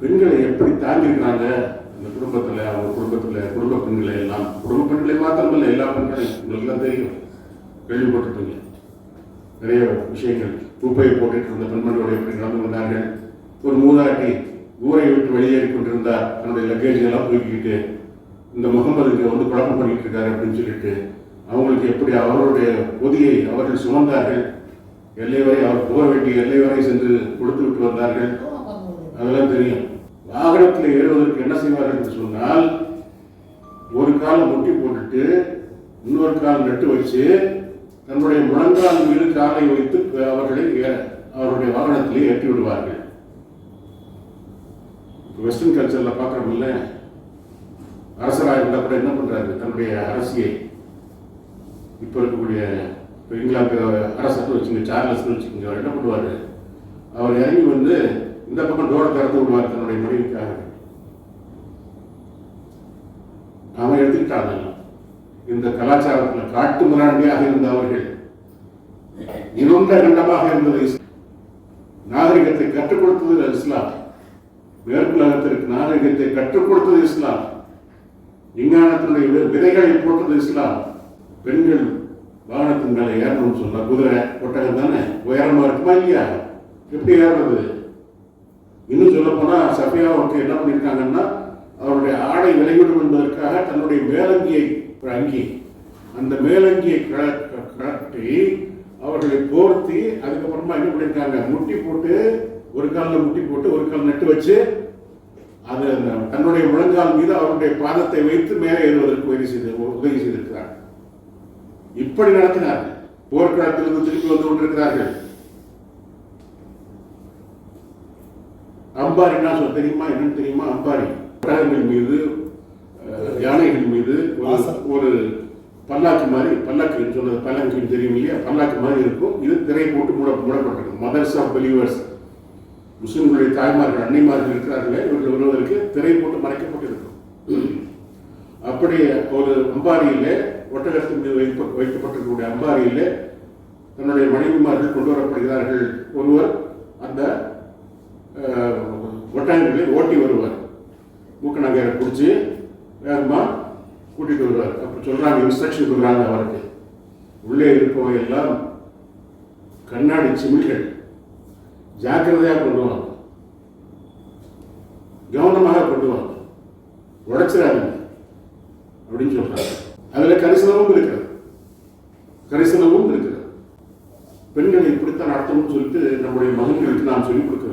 பெண்களை எப்படி தாங்கியிருக்கிறாங்க அந்த குடும்பத்துல அவங்க குடும்பத்துல குடும்ப பெண்களை எல்லாம் குடும்ப பெண்களை மாத்திரமல்ல எல்லா பெண்களையும். உங்களுக்கு எல்லாம் தெரியும். கேள்விப்பட்டிருப்பீங்க. நிறைய விஷயங்கள். குப்பையை போட்டுட்டு இருந்த பெண்மணியோட எப்படி நடந்து கொண்டார்கள்? ஒரு மூதாட்டி ஊரை விட்டு வெளியேறி கொண்டிருந்தார். தன்னுடைய லக்கேஜ் எல்லாம் தூக்கிக்கிட்டு இந்த முகமதுக்கு வந்து குழப்பம் பண்ணிட்டு இருக்காரு அப்படின்னு சொல்லிட்டு அவங்களுக்கு எப்படி அவருடைய பொதியை அவர்கள் சுமந்தார்கள்? எல்லை வரை அவர் போக வேண்டிய எல்லை வரை சென்று கொடுத்து விட்டு வந்தார்கள். அதெல்லாம் தெரியும். வாகனத்தில் ஏறுவதற்கு என்ன செய்வார்கள் என்று சொன்னால் ஒரு கால் முட்டி போட்டுட்டு இன்னொரு கால் நட்டு வச்சு தன்னுடைய முழங்கால் மீது காலை வைத்து அவர்களை அவருடைய வாகனத்திலே ஏற்றி விடுவார்கள். வெஸ்டர்ன் கல்ச்சர்ல பார்க்கறோம்ல அரசராக இருந்தால் கூட என்ன பண்றாரு? தன்னுடைய அரசியை இப்போ இருக்கக்கூடிய இங்கிலாந்து அரசு வச்சுங்க சார்லஸ் வச்சுக்கோங்க அவர் என்ன பண்ணுவார்? அவர் இறங்கி வந்து இந்த பக்கம் டோரை திறந்து விடுவார் தன்னுடைய மனைவிக்காக. அவன் எடுத்துக்கிட்டாங்க இந்த கலாச்சாரத்தில் காட்டு மிராண்டியாக இருந்த அவர்கள் இருண்ட கண்டமாக இருந்தது நாகரிகத்தை கற்றுக் கொடுத்தது இஸ்லாம். மேற்குலகத்திற்கு நாகரிகத்தை கற்றுக் கொடுத்தது இஸ்லாம். விஞ்ஞானத்தினுடைய விதைகளை போட்டது இஸ்லாம். பெண்கள் வாகனத்தின் மேல ஏறணும்னு சொன்னா குதிரை ஒட்டகம் தானே? உயரமா இருக்குமா இல்லையா? எப்படி ஏறுறது? இன்னும் சொல்ல போனால் சஃபியாவுக்கு என்ன பண்ணியிருக்காங்கன்னா அவருடைய ஆடை விளைவிடும் என்பதற்காக தன்னுடைய மேலங்கியை ஒரு அங்கி அந்த மேலங்கியை கழ- கழட்டி அவர்களை போர்த்தி அதுக்கப்புறமா என்ன பண்ணியிருக்காங்க முட்டி போட்டு ஒரு காலில் முட்டி போட்டு ஒரு கால் நட்டு வச்சு அது அந்த தன்னுடைய முழங்கால் மீது அவருடைய பாதத்தை வைத்து மேலே ஏறுவதற்கு உதவி செய்து உதவி செய்திருக்கிறார் இப்படி நடத்தினார்கள். போர்க்களத்திலிருந்து திருப்பி வந்து கொண்டிருக்கிறார்கள். அம்பாரின்னா சொல்ல தெரியுமா? என்னன்னு தெரியுமா? அம்பாரி. ஒட்டகங்கள் மீது யானைகள் மீது ஒரு பல்லாக்கு மாதிரி பல்லாக்கு சொன்னது பல்லாக்கு தெரியும் இல்லையா? பல்லாக்கு மாதிரி இருக்கும். இது திரை போட்டு மூட மூடப்பட்டிருக்கும். மதர்ஸ் ஆஃப் பிலீவர்ஸ் முஸ்லிம்களுடைய தாய்மார்கள் அன்னைமார்கள் இருக்கிறார்களே இவர்கள் வருவதற்கு திரை போட்டு மறைக்கப்பட்டிருக்கும். அப்படி ஒரு அம்பாரியிலே ஒட்டகத்தின் மீது வைக்கப்பட்டிருக்கக்கூடிய அம்பாரியிலே தன்னுடைய மனைவிமார்கள் கொண்டு வரப்படுகிறார்கள். ஒருவர் பேர் ஓட்டி வருவார். மூக்க நகையரை பிடிச்சி வேகமாக கூட்டிகிட்டு வருவார். அப்போ சொல்றாங்க இன்ஸ்ட்ரக்ஷன் கொடுக்குறாங்க அவருக்கு. உள்ளே இருப்பவங்க கண்ணாடி சிமிழ்கள் ஜாக்கிரதையாக கொண்டு கவனமாக கொண்டு வாங்க. உடைச்சிடாதீங்க. அப்படின்னு சொல்கிறாங்க அதில் கரிசனமும் இருக்கிறது. கரிசனமும் இருக்கிறது. பெண்களை இப்படித்தான் நடத்தணும்னு சொல்லிட்டு நம்முடைய மகன்களுக்கு நாம் சொல்லிக் கொடுக்க